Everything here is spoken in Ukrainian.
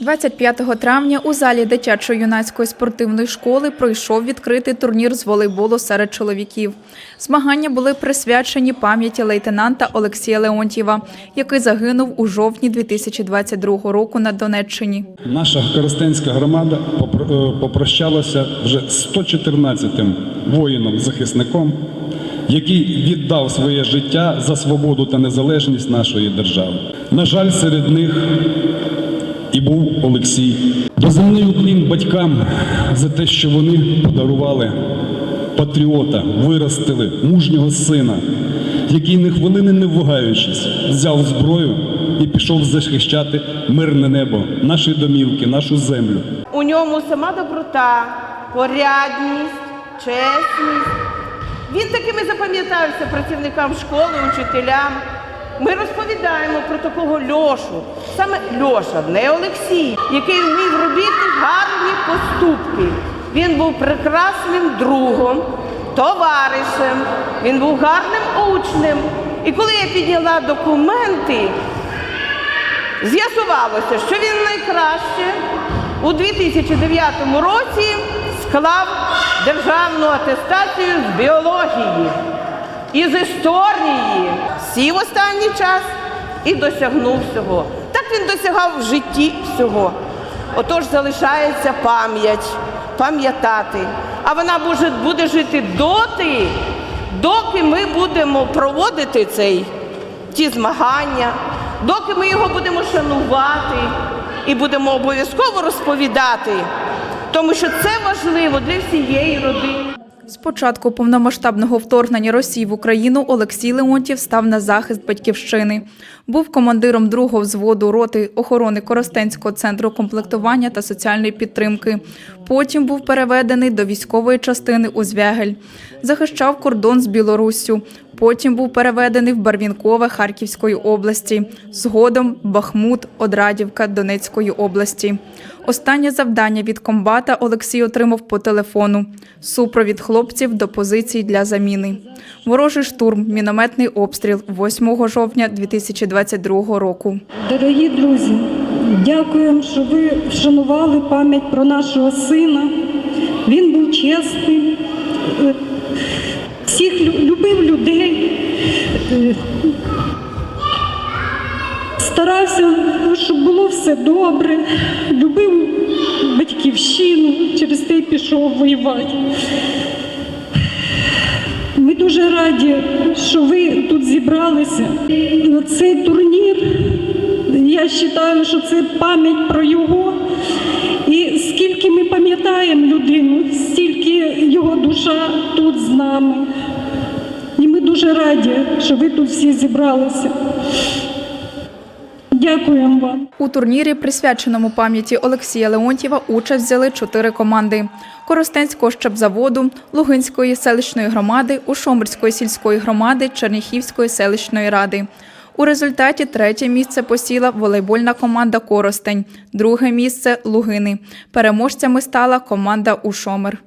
25 травня у залі дитячо-юнацької спортивної школи пройшов відкритий турнір з волейболу серед чоловіків. Змагання були присвячені пам'яті лейтенанта Олексія Леонтьєва, який загинув у жовтні 2022 року на Донеччині. Наша Коростенська громада е, попрощалася вже з 114-м воїном-захисником, який віддав своє життя за свободу та незалежність нашої держави. На жаль, серед них і був Олексій. Доземний уклін батькам за те, що вони подарували патріота, виростили мужнього сина, який не хвилини не вагаючись, взяв зброю і пішов захищати мирне небо, наші домівки, нашу землю. У ньому сама доброта, порядність, чесність. Він такими запам'ятався працівникам школи, учителям. Ми розповідаємо про такого Льошу, саме Льоша, не Олексій, який вмів робити гарні поступки. Він був прекрасним другом, товаришем, він був гарним учнем. І коли я підняла документи, З'ясувалося, що він найкраще у 2009 році склав державну атестацію з біології і з історії. Сів останній час і досягнув всього. Так він досягав в житті всього. Отож залишається пам'ять, пам'ятати. А вона буде жити доти, доки ми будемо проводити цей ті змагання, доки ми його будемо шанувати і будемо обов'язково розповідати, тому що це важливо для всієї родини. З початку повномасштабного вторгнення Росії в Україну Олексій Леонтів став на захист батьківщини. Був командиром другого взводу роти охорони Коростенського центру комплектування та соціальної підтримки. Потім був переведений до військової частини у Звягель. Захищав кордон з Білоруссю. Потім був переведений в Барвінкове Харківської області. Згодом Бахмут, Одрадівка Донецької області. Останнє завдання від комбата Олексій отримав по телефону. Супровід хлопців до позицій для заміни. Ворожий штурм, мінометний обстріл 8 жовтня 2022 року. Дорогі друзі, дякуємо, що ви вшанували пам'ять про нашого сина. Він був чесний, е, всіх любив людей, е, старався, щоб було все добре, любив батьківщину, через те й пішов воювати. Ми дуже раді, що ви тут зібралися на цей турнір. Я вважаю, що це пам'ять про його. І скільки ми пам'ятаємо людину, стільки його душа тут з нами. І ми дуже раді, що ви тут всі зібралися. Дякуємо вам. У турнірі, присвяченому пам'яті Олексія Леонтьєва, участь взяли чотири команди: Коростенського щебзаводу, Лугинської селищної громади, Ушомирської сільської громади, Черніхівської селищної ради. У результаті третє місце посіла волейбольна команда Коростень, друге місце Лугини. Переможцями стала команда Ушомир.